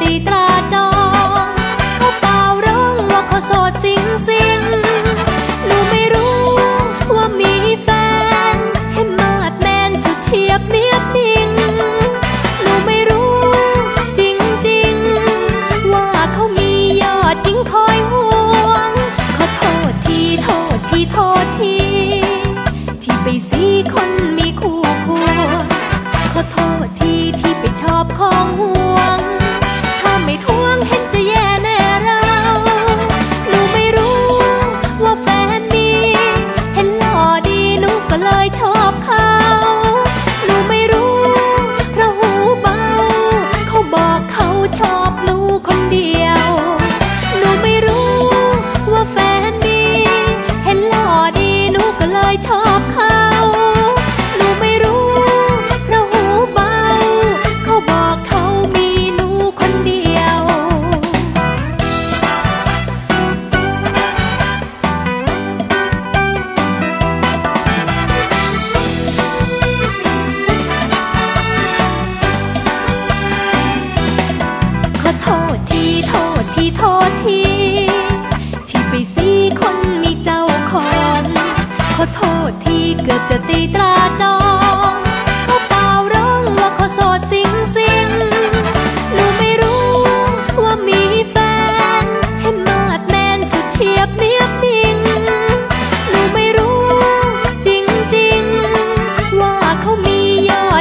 ตีตราจองเขาเปล่าร้องว่าเขาโสดสิงสิงหนูไม่รู้ว่ามีแฟน ให้มาดแมนสุดเฉียบเนียบนิ่งหนูไม่รู้จริงจริงว่าเขามียอดจริงคอยห่วง ขอโทษทีโทษทีโทษที ที่ไปสีคนมี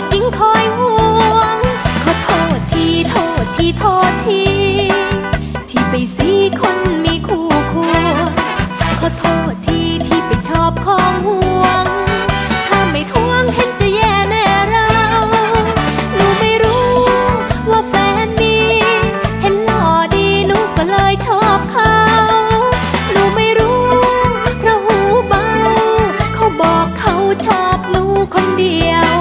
ยอดจริงคอยห่วง ขอโทษทีโทษทีโทษที ที่ไปสีคนมีคู่ควรขอโทษทีที่ไปชอบของห่วง ถ้าไม่ทวงเห็นจะแย่แน่เรา หนูไม่รู้ว่าแฟนมีเห็นหล่อดีหนูก็เลยชอบเขา หนูไม่รู้เพราะหูเบา เขาบอกเขาชอบหนูคนเดียว